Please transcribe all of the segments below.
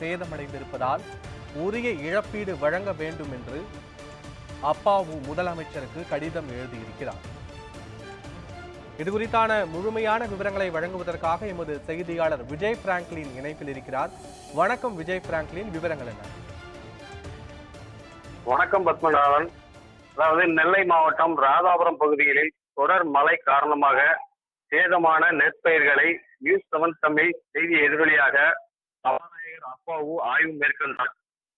சேதமடைந்திருப்பதால் உரிய இழப்பீடு வழங்க வேண்டும் என்று அப்பாவு முதலமைச்சருக்கு கடிதம் எழுதியிருக்கிறார். இது குறித்தான முழுமையான விவரங்களை வழங்குவதற்காக எமது செய்தியாளர் விஜய் பிராங்க்லின் இணைப்பில் இருக்கிறார். வணக்கம் விஜய் பிராங்க்லின் விவரங்கள் என்ன? வணக்கம் பத்மநாதன் அதாவது நெல்லை மாவட்டம் ராதாபுரம் பகுதிகளில் தொடர் மழை காரணமாக சேதமான நெற்பயிர்களை நியூஸ் செவன் தமிழ் செய்தி எதிரொலியாக சபாநாயகர் அப்பாவு ஆய்வு மேற்கொண்டார்.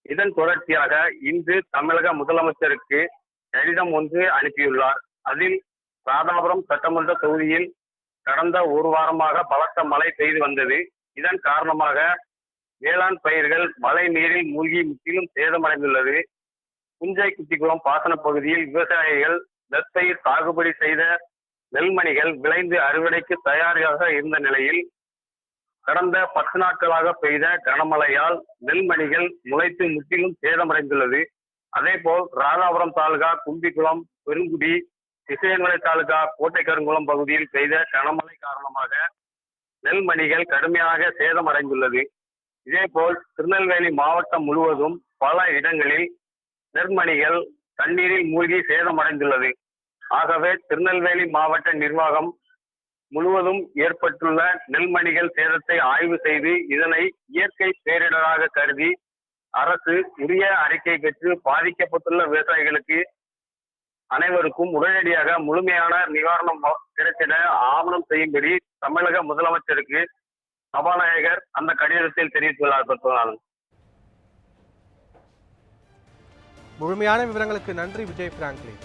இதன் தொடர்ச்சியாக இன்று தமிழக முதலமைச்சருக்கு கடிதம் ஒன்று அனுப்பியுள்ளார். அதில் ராதாபுரம் சட்டமன்ற தொகுதியில் கடந்த ஒரு வாரமாக பலத்த மழை பெய்து வந்தது. இதன் காரணமாக வேளாண் பயிர்கள் மழை நீரில் மூழ்கி முற்றிலும் சேதமடைந்துள்ளது. குஞ்சை குட்டிக்குளம் பாசன பகுதியில் விவசாயிகள் நெற்பயிர் சாகுபடி செய்த நெல்மணிகள் விளைந்து அறுவடைக்கு தயாராக இருந்த நிலையில் கடந்த பத்து நாட்களாக பெய்த கனமழையால் நெல்மணிகள் முளைத்து முற்றிலும் சேதமடைந்துள்ளது. அதேபோல் ராதாபுரம் தாலுகா கும்பிக்குளம் பெருங்குடி திசையன்மலை தாலுகா கோட்டை கருங்குளம் பகுதியில் பெய்த கனமழை காரணமாக நெல்மணிகள் கடுமையாக சேதமடைந்துள்ளது. இதேபோல் திருநெல்வேலி மாவட்டம் முழுவதும் பல இடங்களில் நெற்மணிகள் தண்ணீரில் மூழ்கி சேதமடைந்துள்ளது. ஆகவே திருநெல்வேலி மாவட்ட நிர்வாகம் முழுவதும் ஏற்பட்டுள்ள நெல்மணிகள் சேதத்தை ஆய்வு செய்து இதனை இயற்கை பேரிடராக கருதி அரசு உரிய அறிக்கை பெற்று பாதிக்கப்பட்டுள்ள விவசாயிகளுக்கு அனைவருக்கும் உடனடியாக முழுமையான நிவாரணம் கிடைத்திட ஆவணம் செய்யும்படி தமிழக முதலமைச்சருக்கு சபாநாயகர் அந்த கடிதத்தில் தெரிவித்துள்ளார் பத்மநாதன். முழுமையான விவரங்களுக்கு நன்றி விஜய் பிராங்க்லின்